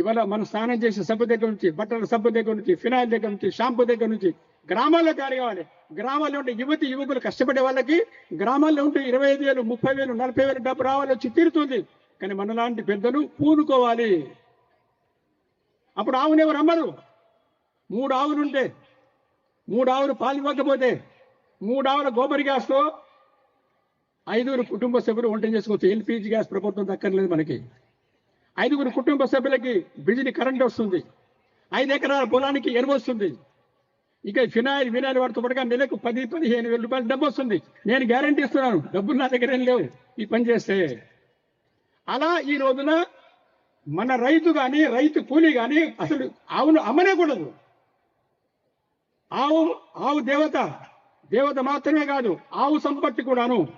ఇవాళ మనం స్నానం చేసే సబ్బు దగ్గర నుంచి బట్టల సబ్బు దగ్గర నుంచి ఫినాయిల్ దగ్గర నుంచి షాంపూ దగ్గర నుంచి గ్రామాల్లో తయారు కావాలి. గ్రామాల్లో ఉంటే యువతి యువకులు కష్టపడే వాళ్ళకి గ్రామాల్లో ఉంటే ఇరవై ఐదు వేలు ముప్పై వేలు నలభై వేలు డబ్బు రావాలి వచ్చి తీరుతుంది. కానీ మనలాంటి పెద్దలు పూనుకోవాలి. అప్పుడు ఆవును ఎవరు అమ్మరు? మూడు ఆవులుంటే మూడు ఆవులు పాలు ఇవ్వకపోతే మూడు ఆవుల గోబర్ గ్యాస్తో ఐదుగురు కుటుంబ సభ్యులు వంట చేసుకోవచ్చు ఎల్పిజి గ్యాస్ ప్రభుత్వం దక్కర్లేదు మనకి. ఐదుగురు కుటుంబ సభ్యులకి బిజిలీ కరెంట్ వస్తుంది. ఐదు ఎకరాల పొలానికి ఎరువు వస్తుంది. ఇక ఫినాయిల్ వినాయిల్ వాడుతూ పడగా నెలకు పది పదిహేను వేల రూపాయలు డబ్బు వస్తుంది. నేను గ్యారంటీ ఇస్తున్నాను డబ్బులు నా దగ్గర ఏం లేవు. ఈ పని చేస్తే. అలా ఈ రోజున మన రైతు కానీ రైతు కూలీ కానీ అసలు ఆవును అమ్మనేకూడదు. ఆవు ఆవు దేవత దేవత మాత్రమే కాదు ఆవు సంపత్తి కూడాను.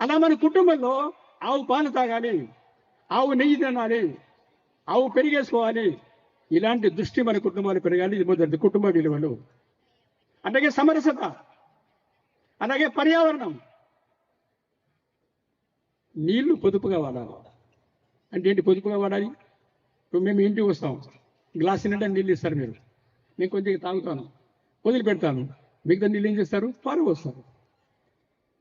అలా మన కుటుంబంలో ఆవు పాలు తాగాలి. ఆవు నెయ్యి తినాలి ఆవు పెరిగేసుకోవాలి. ఇలాంటి దృష్టి మన కుటుంబాలు పెరగాలి. ఇది మొదటి కుటుంబ విలువలు. అలాగే సమరసత అలాగే పర్యావరణం. నీళ్ళు పొదుపుగా వాడాలి. అంటే ఏంటి పొదుపుగా వాడాలి? ఇప్పుడు మేము ఇంటికి వస్తాం. గ్లాస్ నిండా నీళ్ళు ఇస్తారు మీరు. నేను కొంచెం తాగుతాను. వదిలి పెడతాను మిగతా నీళ్ళు ఏం చేస్తారు? పాలు వస్తారు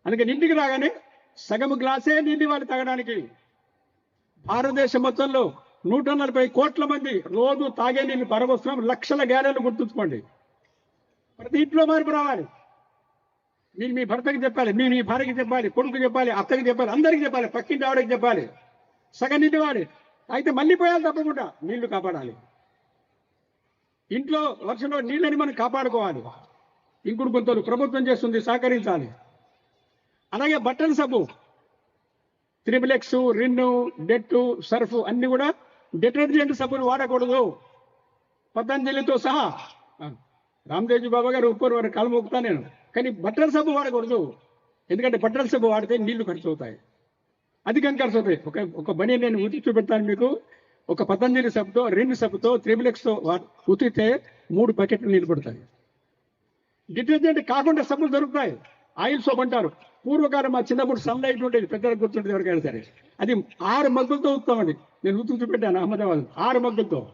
అందుకని ఇంటికి రాగానే సగం గ్లాసే నీళ్ళు వాళ్ళు తాగడానికి. భారతదేశం మొత్తంలో నూట నలభై కోట్ల మంది రోజు తాగే నీళ్ళు పరవస్తున్నాం లక్షల గ్యారెలు గుర్తుంచుకోండి. ప్రతి ఇంట్లో మార్పు రావాలి. మీరు మీ భర్తకి చెప్పాలి మీరు మీ భార్యకి చెప్పాలి కొడుకు చెప్పాలి అత్తకి చెప్పాలి అందరికి చెప్పాలి పక్కింటి ఆవిడకి చెప్పాలి. సగం నీటి వాడి అయితే మళ్ళీ పోయాలి తప్పకుండా. నీళ్ళు కాపాడాలి. ఇంట్లో వర్షంలో నీళ్ళని మనం కాపాడుకోవాలి. ఇంకుడు గుంతలు ప్రభుత్వం చేస్తుంది సహకరించాలి. అలాగే బట్టల సబ్బు. త్రిబులెక్స్ రిన్ను డెట్టు సర్ఫ్ అన్ని కూడా డిటర్జెంట్ సబ్బులు వాడకూడదు. పతంజలితో సహా. ఆ, రామదేవ్జీ బాబా గారు ఉప్పర్ వారు కాలు మొక్కుతా నేను. కానీ బట్టల సబ్బు వాడకూడదు. ఎందుకంటే బట్టల సబ్బు వాడితే నీళ్ళు ఖర్చు అవుతాయి అధికం ఖర్చు అవుతాయి ఒక ఒక బని నేను ఉతికి చూపెడతాను మీకు. ఒక పతంజలి సబ్బుతో రెండు సబ్బుతో త్రిబులెక్స్తో వా- ఉతికితే మూడు బకెట్లు నీళ్ళు పడతాయి. డిటర్జెంట్ కాకుండా సబ్బులు దొరుకుతాయి. ఆయిల్ సోప్ అంటారు. పూర్వకాలం మా చిన్నప్పుడు సన్లైట్ ఉండేది పెద్దలకు గుర్తుండేది ఎవరికైనా సరే. అది ఆరు మగ్గులతో ఉత్తామండి. నేను ఉతుకు చూపెట్టాను అహ్మదాబాద్. ఆరు మగ్గులతో.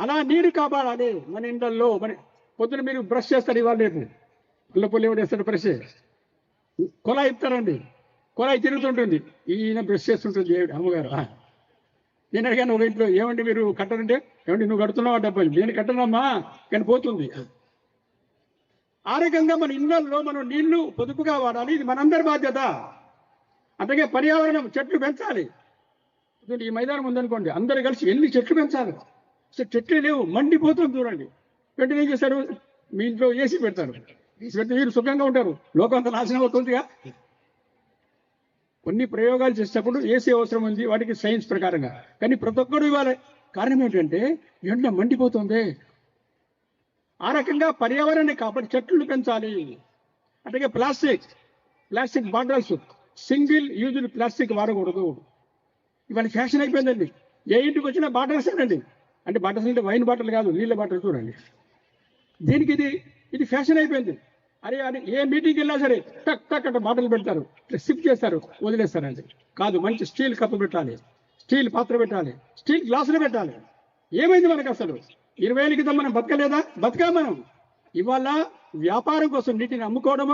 అలా నీరు కాపాడాలి మన ఇండల్లో మన పొద్దున మీరు బ్రష్ చేస్తారు ఇవాళ రేపు. పుల్ల ఎవడు వేస్తారు బ్రష్ కొలాయి ఇస్తారండి. కొలాయి తిరుగుతుంటుంది. ఈయన బ్రష్ చేస్తుంటుంది అమ్మగారు. నేను అడిగాను ఒక ఇంట్లో ఏమండి మీరు కట్టరంటే ఏమండి నువ్వు కడుతున్నావా డబ్బులు? నేను కట్టనమ్మా. కానీ పోతుంది. ఆ రకంగా మన ఇళ్ళలో మనం నీళ్ళు పొదుపుగా వాడాలి. ఇది మనందరి బాధ్యత. అందుకే పర్యావరణం చెట్లు పెంచాలి. ఈ మైదానం ఉందనుకోండి అందరు కలిసి ఎన్ని చెట్లు పెంచాలి? అసలు చెట్లే లేవు మండిపోతుంది చూడండి. వెంటనే ఏం చేస్తారు? మీ ఇంట్లో ఏసీ పెడతారు. ఏసీ పెడితే మీరు సుఖంగా ఉంటారు. లోకం అంతా నాశనం అవుతుందిగా. కొన్ని ప్రయోగాలు చేసేటప్పుడు ఏసీ అవసరం ఉంది వాటికి సైన్స్ ప్రకారంగా. కానీ ప్రతి ఒక్కరు ఇవ్వాలి. కారణం ఏంటంటే ఎండ మండిపోతుంది. ఆ రకంగా పర్యావరణాన్ని కాపాడి చెట్లు పెంచాలి. అలాగే plastic plastic bottles single used plastic వాడకూడదు. ఇవాళ ఫ్యాషన్ అయిపోయిందండి. ఏ ఇంటికి వచ్చినా బాటిల్స్ అండి. అంటే బాటిల్స్ అంటే వైన్ బాటిల్ కాదు నీళ్ళ బాటిల్ చూడండి. దీనికి ఇది ఇది ఫ్యాషన్ అయిపోయింది. అరే అది ఏ మీటింగ్కి వెళ్ళినా సరే టక్ టక్ అంటే బాటలు పెడతారు. సిప్ చేస్తారు వదిలేస్తారండి. కాదు మంచి స్టీల్ కప్పు పెట్టాలి. స్టీల్ పాత్ర పెట్టాలి. స్టీల్ గ్లాసులు పెట్టాలి. ఏమైంది మనకు అసలు? ఇరవై ఏళ్ళ క్రితం మనం బతకలేదా? బతకా మనం. ఇవాళ వ్యాపారం కోసం నీటిని అమ్ముకోవడం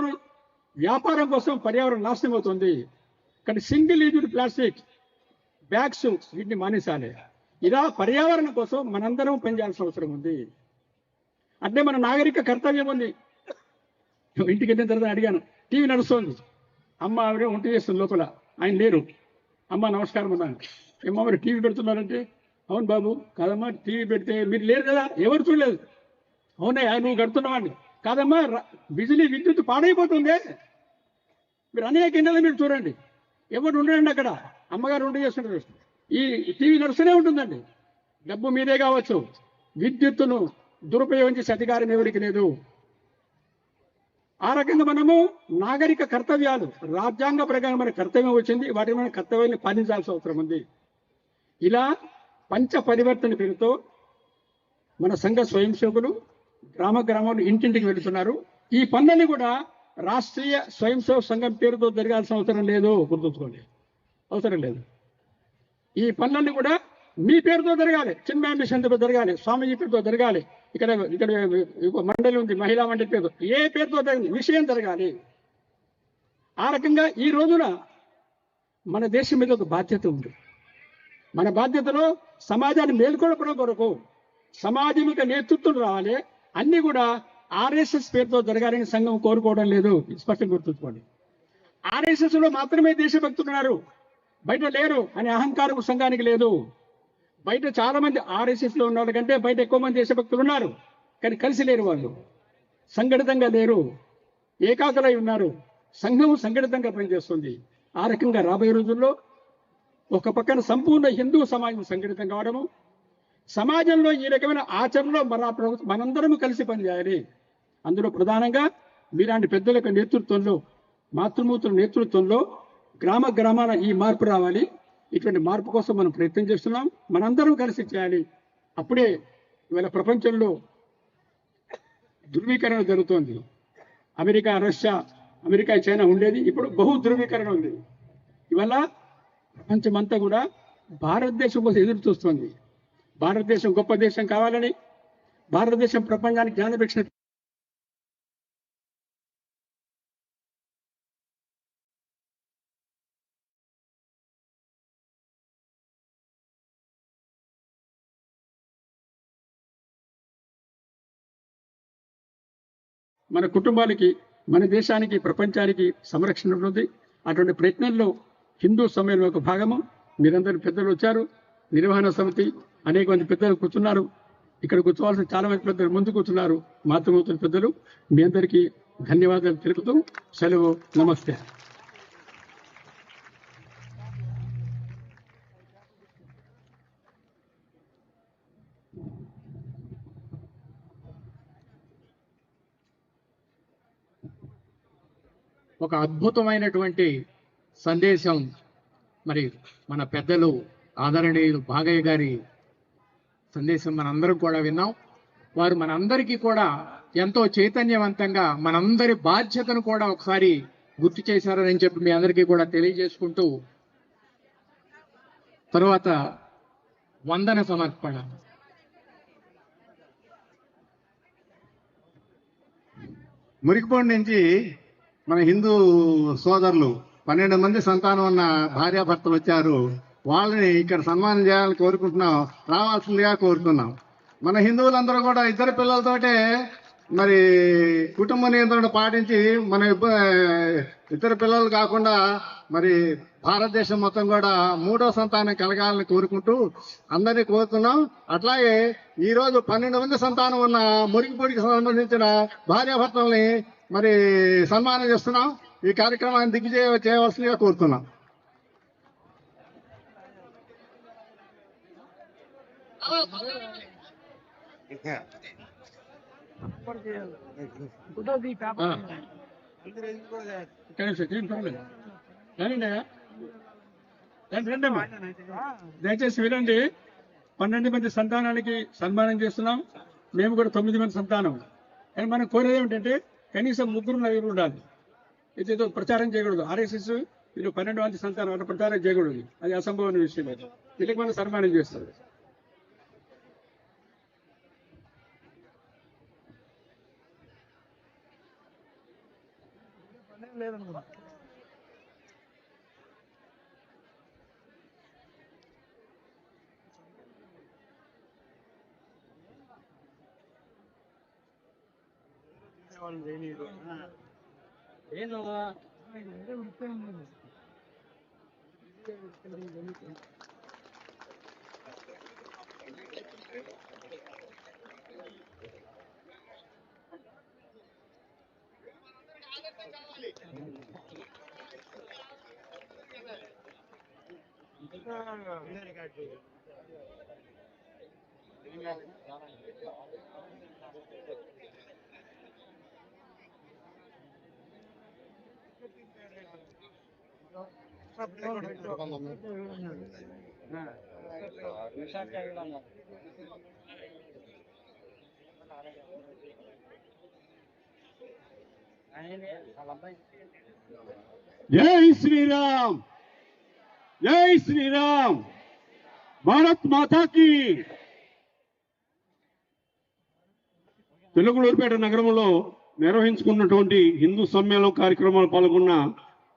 వ్యాపారం కోసం పర్యావరణం నాశనం అవుతుంది. కానీ సింగిల్ యూజ్డ్ ప్లాస్టిక్ బ్యాగ్స్ వీటిని మానేసాలి ఇలా పర్యావరణం కోసం మనందరం పనిచేయాల్సిన అవసరం ఉంది. అంటే మన నాగరిక కర్తవ్యం ఉంది. ఇంటికి వెళ్ళిన తర్వాత అడిగాను టీవీ నడుస్తోంది. అమ్మ ఆవిడ వంట చేస్తుంది లోపల. ఆయన లేరు. అమ్మ నమస్కారం అన్నాను. ఏమో మరి టీవీ పెడుతున్నారంటే? అవును బాబు కాదమ్మా టీవీ పెడితే మీరు లేరు కదా ఎవరు చూడలేదు? అవునయ్యా నువ్వు కడుతున్నావండి కాదమ్మా బిజిలీ విద్యుత్ పాడైపోతుంది. మీరు అనేక ఇళ్ళలో మీరు చూడండి. ఎవరు ఉండండి అక్కడ? అమ్మగారు ఉండి చేస్తుంటారు. ఈ టీవీ నడుస్తూనే ఉంటుందండి. డబ్బు మీదే కావచ్చు. విద్యుత్తును దురుపయోగం చేసే అధికారం ఎవరికి లేదు. ఆ రకంగా మనము నాగరిక కర్తవ్యాలు రాజ్యాంగ ప్రకారం మన కర్తవ్యం వచ్చింది. వాటి మన కర్తవ్యాన్ని పాటించాల్సిన అవసరం ఉంది. ఇలా పంచ పరివర్తన పేరుతో మన సంఘ స్వయం సేవకులు గ్రామ గ్రామాలు ఇంటింటికి వెళుతున్నారు. ఈ పనులని కూడా రాష్ట్రీయ స్వయం సేవ సంఘం పేరుతో జరగాల్సిన అవసరం లేదు. గుర్తుంచుకోండి. అవసరం లేదు. ఈ పనులన్నీ కూడా మీ పేరుతో జరగాలి. చిన్న మిషన్తో జరగాలి. స్వామీజీ పేరుతో జరగాలి. ఇక్కడ ఇక్కడ మండలి ఉంది మహిళా మండలి పేరు ఏ పేరుతో జరగాలి విషయం జరగాలి. ఆ రకంగా ఈ రోజున మన దేశం మీద ఒక బాధ్యత ఉంది. మన బాధ్యతలో సమాజాన్ని మేల్కొల్పడం కొరకు సమాజమిక నేతృత్వం రావాలి. అన్ని కూడా ఆర్ఎస్ఎస్ పేరుతో జరగాలని సంఘం కోరుకోవడం లేదు. స్పష్టంగా గుర్తుంచుకోండి. ఆర్ఎస్ఎస్లో మాత్రమే దేశభక్తులు ఉన్నారు. బయట లేరు అనే అహంకారం సంఘానికి లేదు. బయట చాలా మంది ఆర్ఎస్ఎస్లో ఉన్న వాళ్ళకంటే బయట ఎక్కువ మంది దేశభక్తులు ఉన్నారు. కానీ కలిసి లేరు వాళ్ళు సంఘటితంగా లేరు. ఏకాగ్రై ఉన్నారు. సంఘం సంఘటితంగా పనిచేస్తుంది. ఆ రకంగా రాబోయే రోజుల్లో ఒక పక్కన సంపూర్ణ హిందూ సమాజం సంఘటితం కావడము సమాజంలో ఈ రకమైన ఆచరణలో మన ప్రభుత్వం మనందరం కలిసి పనిచేయాలి. అందులో ప్రధానంగా మీలాంటి పెద్దల యొక్క నేతృత్వంలో మాతృమూర్తుల నేతృత్వంలో గ్రామ గ్రామాల ఈ మార్పు రావాలి. ఇటువంటి మార్పు కోసం మనం ప్రయత్నం చేస్తున్నాం. మనందరం కలిసి చేయాలి. అప్పుడే ఇవాళ ప్రపంచంలో ధృవీకరణ జరుగుతోంది. అమెరికా రష్యా అమెరికా చైనా ఉండేది. ఇప్పుడు బహు ధృవీకరణ ఉంది. ఇవాళ ప్రపంచమంతా కూడా భారతదేశం కోసం ఎదురు చూస్తోంది. భారతదేశం గొప్ప దేశం కావాలని భారతదేశం ప్రపంచానికి జ్ఞానభిక్షణ మన కుటుంబాలకి మన దేశానికి ప్రపంచానికి సంరక్షణ ఉంటుంది అటువంటి ప్రయత్నంలో హిందూ సమ్మేళనం ఒక భాగము. మీరందరూ పెద్దలు వచ్చారు. నిర్వహణ సమితి అనేక మంది పెద్దలు కూర్చున్నారు. ఇక్కడ కూర్చోవాల్సిన చాలా మంది పెద్దలు ముందు కూర్చున్నారు. మాతృమూర్తుల పెద్దలు. మీ అందరికీ ధన్యవాదాలు తెలుపుతూ సెలవు. నమస్తే. ఒక అద్భుతమైనటువంటి సందేశం మరి మన పెద్దలు ఆదరణీయులు భాగయ్య గారి సందేశం మనందరం కూడా విన్నాం. వారు మనందరికీ కూడా ఎంతో చైతన్యవంతంగా మనందరి బాధ్యతను కూడా ఒకసారి గుర్తు చేశారని చెప్పి మీ అందరికీ కూడా తెలియజేసుకుంటూ తరువాత వందన సమర్పణ. మురికిపోండి నుంచి మన హిందూ సోదరులు పన్నెండు మంది సంతానం ఉన్న భార్యాభర్తలు వచ్చారు. వాళ్ళని ఇక్కడ సన్మానం చేయాలని కోరుకుంటున్నాం. రావాల్సిందిగా కోరుతున్నాం. మన హిందువులందరూ కూడా ఇద్దరు పిల్లలతోటే మరి కుటుంబ నియంత్రణ పాటించి మన ఇద్దరు పిల్లలు కాకుండా మరి భారతదేశం మొత్తం కూడా మూడో సంతానం కలగాలని కోరుకుంటూ అందరినీ కోరుతున్నాం. అట్లాగే ఈరోజు పన్నెండు మంది సంతానం ఉన్న మురికి పొడికి సంబంధించిన భార్యాభర్తల్ని మరి సన్మానం చేస్తున్నాం. ఈ కార్యక్రమాన్ని దిగ్విజయ చేయవలసిందిగా కోరుతున్నాం. దయచేసి వినండి పన్నెండు మంది సంతానానికి సన్మానం చేస్తున్నాం. మేము కూడా తొమ్మిది మంది సంతానం. కానీ మనం కోరేది ఏమిటంటే కనీసం ముగ్గురు నలుగురు ఉండాలి. ఇదేదో ప్రచారం చేయకూడదు ఆర్ఎస్ఎస్ వీళ్ళు పన్నెండు మంది సంతానం అట్లా ప్రచారం చేయకూడదు. అది అసంభవమైన విషయం అది. వీళ్ళకి మనం సన్మానం చేస్తారు. లేదనుకున్నా ಏನವ కావాలి జై శ్రీరామ్! జై శ్రీరామ్! భారత్ మాతాకి! తెలుగులూరుపేట నగరంలో నిర్వహించుకున్నటువంటి హిందూ సమ్మేళనం కార్యక్రమాలు పాల్గొన్న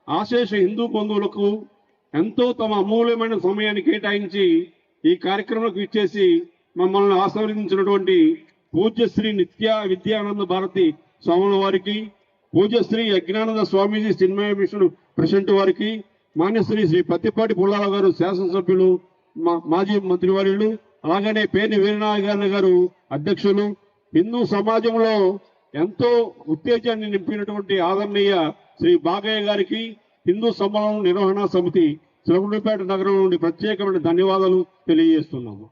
ఆశేష హిందూ బంధువులకు ఎంతో తమ అమూల్యమైన సమయాన్ని కేటాయించి ఈ కార్యక్రమంలోకి ఇచ్చేసి మమ్మల్ని ఆశీర్వదించినటువంటి పూజ్యశ్రీ నిత్య విద్యానంద భారతి స్వాముల వారికి పూజ్యశ్రీ Yajnananda Swamiji cinema mission president వారికి మాన్యశ్రీ శ్రీ పత్తిపాటి పుల్లాల గారు శాసనసభ్యులు మా- మాజీ మంత్రివర్యులు అలాగనే పేర్ని వీరనారాయణ గారు అధ్యక్షులు. హిందూ సమాజంలో ఎంతో ఉత్తేజాన్ని నింపినటువంటి ఆదరణీయ శ్రీ బాగయ్య గారికి హిందూ సమ్మేళనం నిర్వహణ సమితి శ్రీగుండపేట నగరం నుండి ప్రత్యేకమైన ధన్యవాదాలు తెలియజేస్తున్నాము.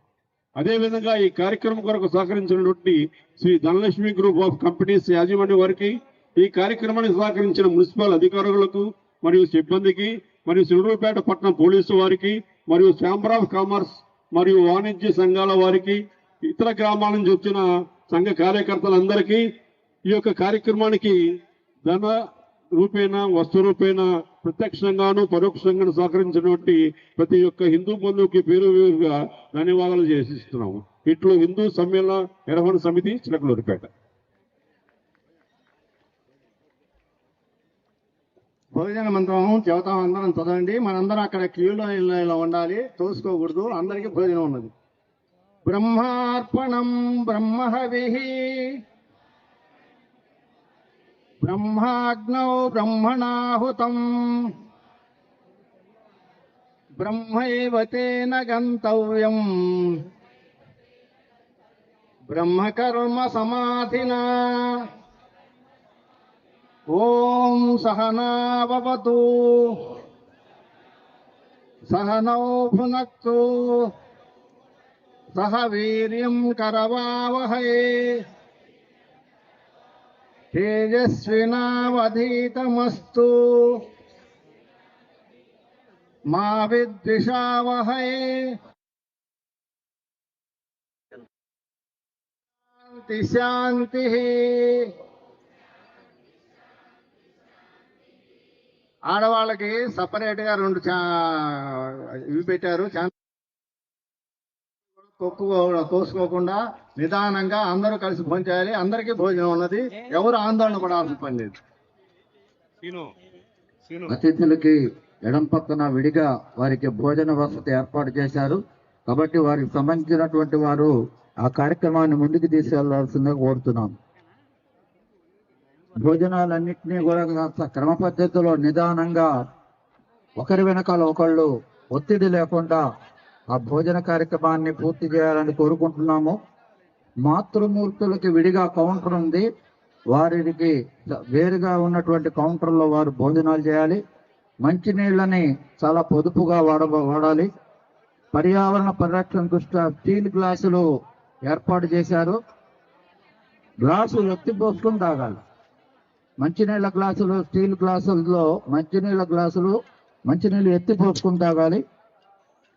అదేవిధంగా ఈ కార్యక్రమం కొరకు సహకరించినటువంటి Shri Dhanalakshmi group of companies యాజమాన్య వారికి ఈ కార్యక్రమానికి సహకరించిన మున్సిపల్ అధికారులకు మరియు సిబ్బందికి మరియు శ్రీగుండపేట పట్టణ పోలీసు వారికి మరియు ఛాంబర్ ఆఫ్ కామర్స్ మరియు వాణిజ్య సంఘాల వారికి ఇతర గ్రామాల నుంచి వచ్చిన సంఘ కార్యకర్తలందరికీ ఈ యొక్క కార్యక్రమానికి ధన రూపేణ వస్తు రూపేణ ప్రత్యక్షంగాను పరోక్షంగాను సహకరించినటువంటి ప్రతి ఒక్క హిందూ బంధువుకి పేరు వేరుగా ధన్యవాదాలు చేసిస్తున్నాము. ఇట్లు హిందూ సమ్మేళన నిర్వహణ సమితి చిలకలూరిపేట. భోజన మంత్రం చెబుతాం అందరం చదవండి. మనందరం అక్కడ క్యూలో ఇలా ఉండాలి. తోసుకోకూడదు. అందరికీ భోజనం ఉన్నది. బ్రహ్మార్పణం బ్రహ్మహవి ब्रह्माग्नौ ब्रह्मणाहुतम्। ब्रह्मैव तेन गन्तव्यम्। ब्रह्मकर्मसमाधिना ॐ सहना भवतु। सहनौ भुनक्तु। सह वीर्यम् करवावहै తేజస్వినావధీతమస్తు. మా విద్విషావహై. శాంతి శాంతి. ఆడవాళ్ళకి సపరేట్గా రెండు చా ఇవి పెట్టారు తోసుకోకుండా నిదానంగా అందరూ కలిసి భోజనం చేయాలి. అందరికీ భోజనం ఉన్నది. ఎవరు ఆందోళన పడాల్సిన పని లేదు. అతిథులకి ఎడం పక్కన విడిగా వారికి భోజన వసతి ఏర్పాటు చేశారు. కాబట్టి వారికి సంబంధించినటువంటి వారు ఆ కార్యక్రమాన్ని ముందుకు తీసుకెళ్ళాల్సిందిగా కోరుతున్నాం. భోజనాలన్నింటినీ కూడా క్రమ పద్ధతిలో నిదానంగా ఒకరి వెనకాల ఒకళ్ళు ఒత్తిడి లేకుండా ఆ భోజన కార్యక్రమాన్ని పూర్తి చేయాలని కోరుకుంటున్నాము. మాతృమూర్తులకి విడిగా కౌంటర్ ఉంది. వారికి వేరుగా ఉన్నటువంటి కౌంటర్లో వారు భోజనాలు చేయాలి. మంచినీళ్ళని చాలా పొదుపుగా వాడ వాడాలి. పర్యావరణ పరిరక్షణ దృష్ట్యా స్టీల్ గ్లాసులు ఏర్పాటు చేశారు. గ్లాసు ఎత్తి పోసుకొని తాగాలి. మంచినీళ్ళ గ్లాసులు స్టీల్ గ్లాసుల్లో మంచినీళ్ళ గ్లాసులు మంచినీళ్ళు ఎత్తి పోసుకొని తాగాలి.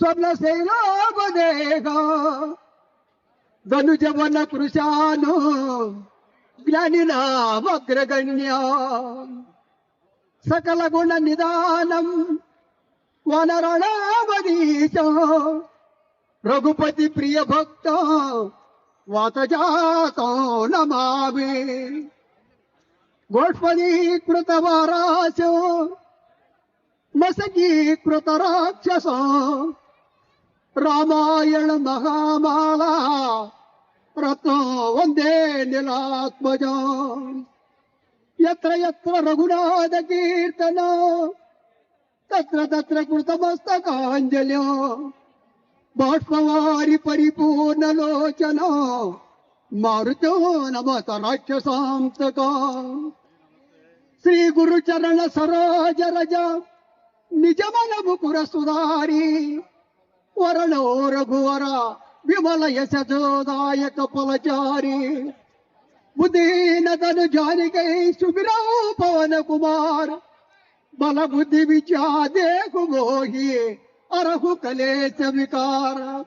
స్వర్ణశైలావదేహ ధనుజవన కృశాను జ్ఞానినామగ్రగణ్య సకల గుణ నిదానం వనరణామదీశ రఘుపతి ప్రియ భక్త వాతజాతో నమామి గోష్పదీకృత వారాశ మసకీకృత రాక్షస. రామాయణ మహామాలా. రత్నో వందే నిలాత్మజ. ఎత్ర ఎత్ర రఘునాథ కీర్తన. తత్ర తత్ర కృతమస్తకాంజలి. బాష్పవారి పరిపూర్ణలోచన మారుతో నమత రాక్షసాంతక. శ్రీ గురు చరణ సరోజ రజ. నిజమన ముకుర సుధారి వరలో రఘువర విమల యశోదాయక పులచారి బుద్ధీనతను జానికై సుబిరావు పవన కుమార్. బల బుద్ధి విద్యా Dehu మోహి అరహు కలేశ వికార.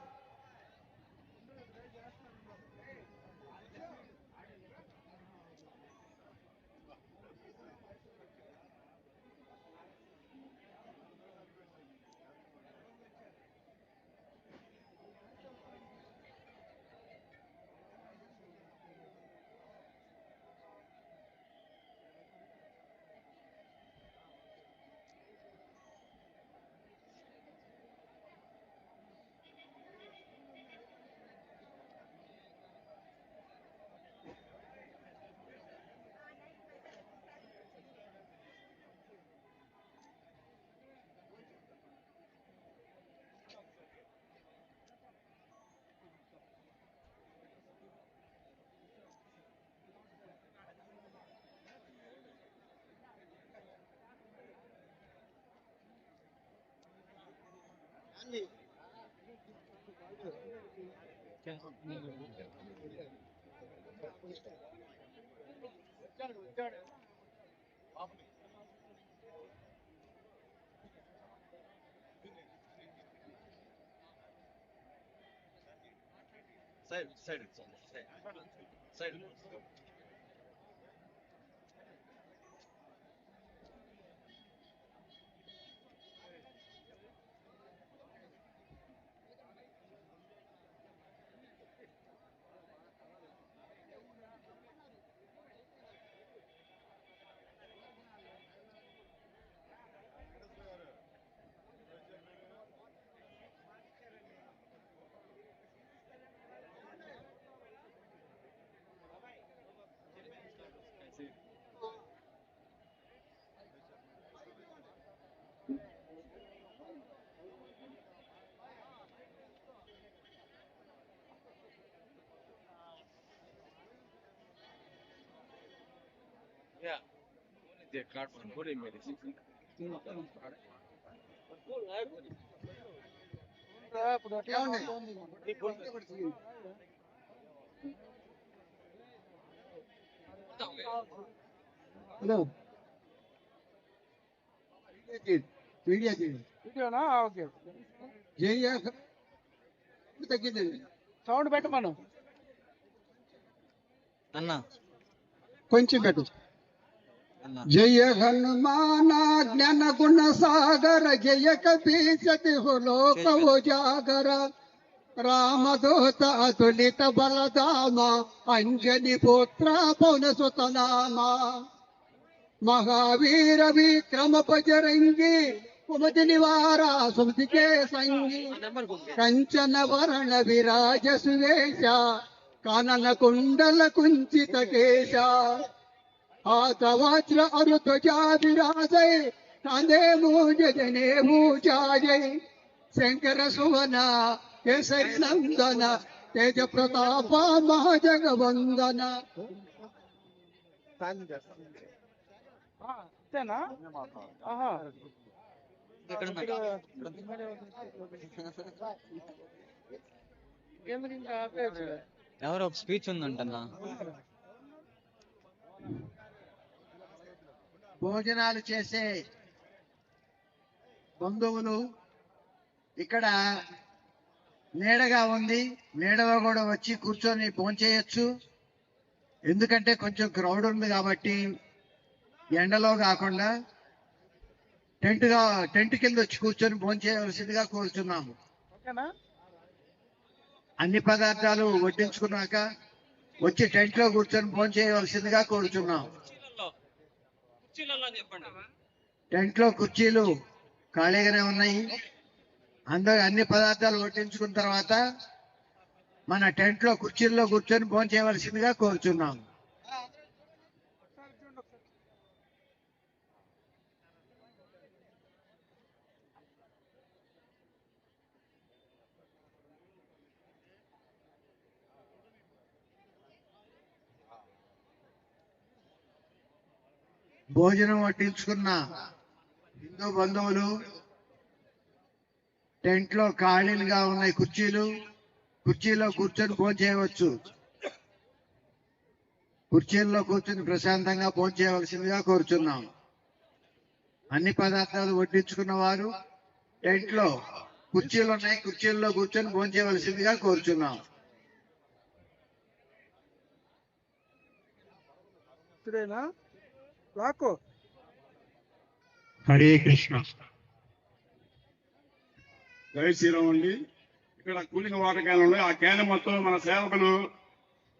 Side side side Yeah. They card for good medicine. Hello video చేయండి వీడియోనా ఓకే జయ తగ్గిందండి సౌండ్ పెట్టమను అన్న కొంచెం పెట్టు అన్న జయ హనుమాన జ్ఞాన గుణ సాగర జయ కపీసతి లోక ఉజాగర రామదూత అతులిత బలదామ అంజని పుత్ర పౌన సుతనామ మహావీర విక్రమ బజరంగి కుమతి నివార సుమతికే సంగి కంచన వరణ విరాజ సువేశ కనన కుండల కుంచిత కేశ. ఆతవజ్ర అరుధ్వజాభిరాజై కాందే మూజనే మూజాజై శంకర సువన కేసరి నందన తేజ ప్రతాప మహాజగవందన ఎవరో ఒక స్పీచ్ ఉందంటన్నా. భోజనాలు చేసే బంధువులు ఇక్కడ నీడగా ఉంది. నీడలో కూడా వచ్చి కూర్చొని భోంచేయచ్చు ఎందుకంటే కొంచెం క్రౌడ్ ఉంది కాబట్టి ఎండలో కాకుండా టెంట్గా టెంట్ కింద వచ్చి కూర్చొని భోంచేయవలసిందిగా కోరుచున్నాము ఓకేనా? అన్ని పదార్థాలు వడ్డించుకున్నాక వచ్చి టెంట్లో కూర్చొని భోంచేయవలసిందిగా కోరుచున్నాం టెంట్లో కుర్చీలు ఖాళీగానే ఉన్నాయి. అందరూ అన్ని పదార్థాలు వడ్డించుకున్న తర్వాత మన టెంట్లో కుర్చీల్లో కూర్చొని భోంచేయవలసిందిగా కోరుచున్నాం భోజనం వడ్డించుకున్న హిందూ బంధువులు టెంట్లో ఖాళీలుగా ఉన్నాయి కుర్చీలు కుర్చీలో కూర్చొని భోజనం చేయవచ్చు. కుర్చీల్లో కూర్చొని ప్రశాంతంగా భోజనం చేయవలసిందిగా కోరుచున్నాం. అన్ని పదార్థాలు వడ్డించుకున్న వారు టెంట్లో కుర్చీలు ఉన్నాయి కుర్చీల్లో కూర్చొని భోజనం చేయవలసిందిగా కోరుచున్నాం. హరే కృష్ణ. జై శ్రీరామ్ అండి. ఇక్కడ కూలింగ్ వాటర్ క్యాన్ ఉన్నాయి ఆ క్యాన్ మొత్తం మన సేవకులు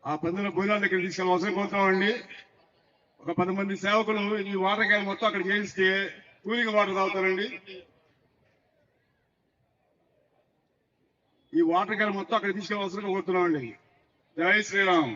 ఆ పందుల భోజనాల దగ్గర తీసుకెళ్ళి అవసరం పోతామండి. ఒక పది మంది సేవకులు ఈ వాటర్ క్యాన్ మొత్తం అక్కడ చేయిస్తే కూలింగ్ వాటర్ తాగుతారండి. ఈ వాటర్ క్యాన్ మొత్తం అక్కడ తీసుకెళ్ళి అవసరం కోరుతున్నామండి జై శ్రీరామ్.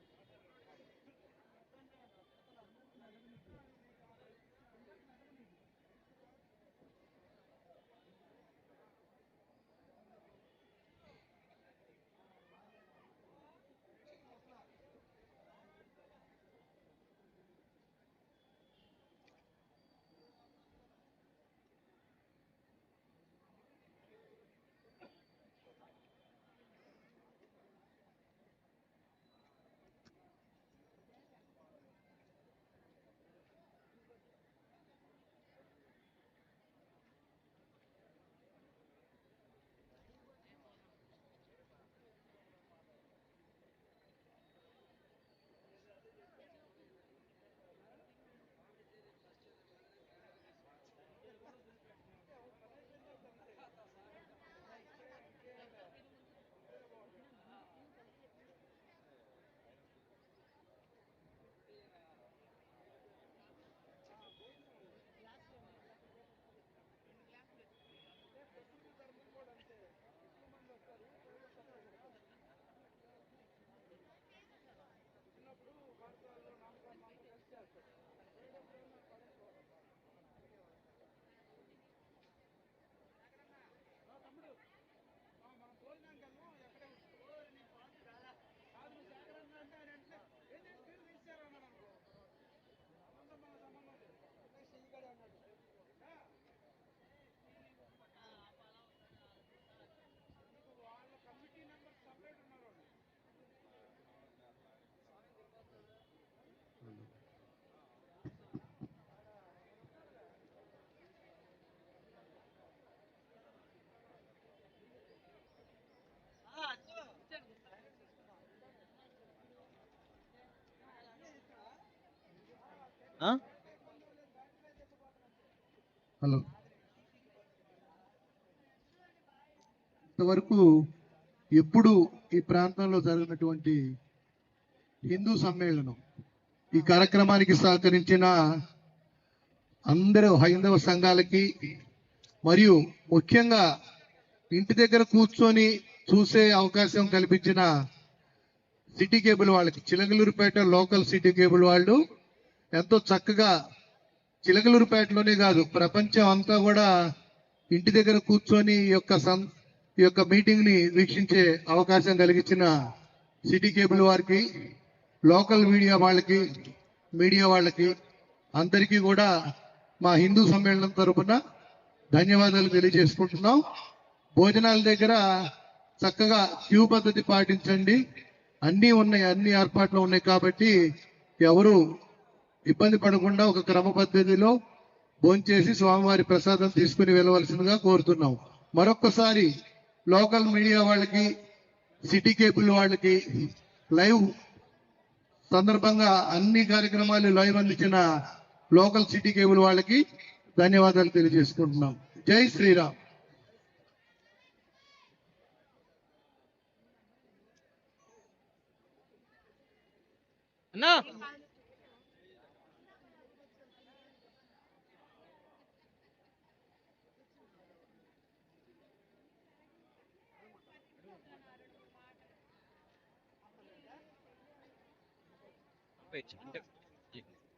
హలో. ఇంతవరకు ఎప్పుడు ఈ ప్రాంతంలో జరిగినటువంటి హిందూ సమ్మేళనం ఈ కార్యక్రమానికి సహకరించిన అందరూ హైందవ సంఘాలకి మరియు ముఖ్యంగా ఇంటి దగ్గర కూర్చొని చూసే అవకాశం కల్పించిన సిటీ కేబుల్ వాళ్ళకి చిలకలూరుపేట లోకల్ సిటీ కేబుల్ వాళ్ళు ఎంతో చక్కగా చిలకలూరుపేటలోనే కాదు ప్రపంచం అంతా కూడా ఇంటి దగ్గర కూర్చొని ఈ యొక్క సం ఈ యొక్క మీటింగ్ని వీక్షించే అవకాశం కలిగించిన సిటీ కేబుల్ వారికి లోకల్ మీడియా వాళ్ళకి మీడియా వాళ్ళకి అందరికీ కూడా మా హిందూ సమ్మేళనం తరపున ధన్యవాదాలు తెలియజేసుకుంటున్నాం. భోజనాల దగ్గర చక్కగా క్యూ పద్ధతి పాటించండి. అన్నీ ఉన్నాయి అన్ని ఏర్పాట్లు ఉన్నాయి కాబట్టి ఎవరు ఇబ్బంది పడకుండా ఒక క్రమ పద్ధతిలో భోంచేసి స్వామివారి ప్రసాదం తీసుకుని వెళ్ళవలసిందిగా కోరుతున్నాం. మరొక్కసారి లోకల్ మీడియా వాళ్ళకి సిటీ కేబుల్ వాళ్ళకి లైవ్ సందర్భంగా అన్ని కార్యక్రమాలు లైవ్ అందించిన లోకల్ సిటీ కేబుల్ వాళ్ళకి ధన్యవాదాలు తెలియజేసుకుంటున్నాం. జై శ్రీరామ్. అన్నా!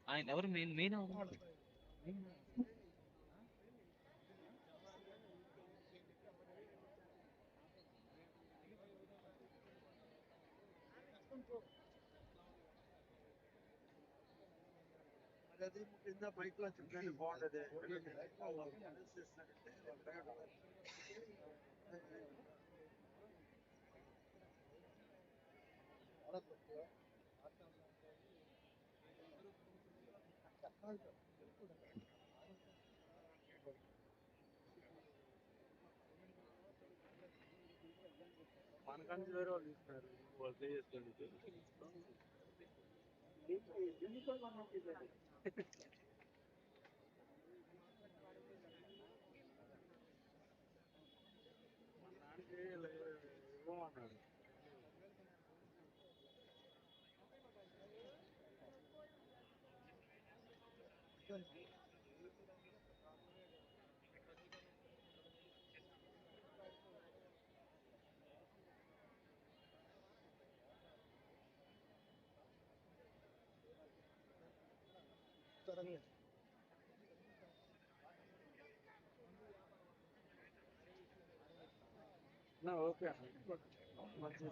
ఆయన ఎవరు మెయిన్ మెయిన్ అవును అది కింద బైక్లో చెప్పండి బాగుంటది మనకంటే వేరే వాళ్ళు ఇస్తారు. వాళ్ళు చేసుకోండి ఇవ్వమన్నాడు ఓకే మంచి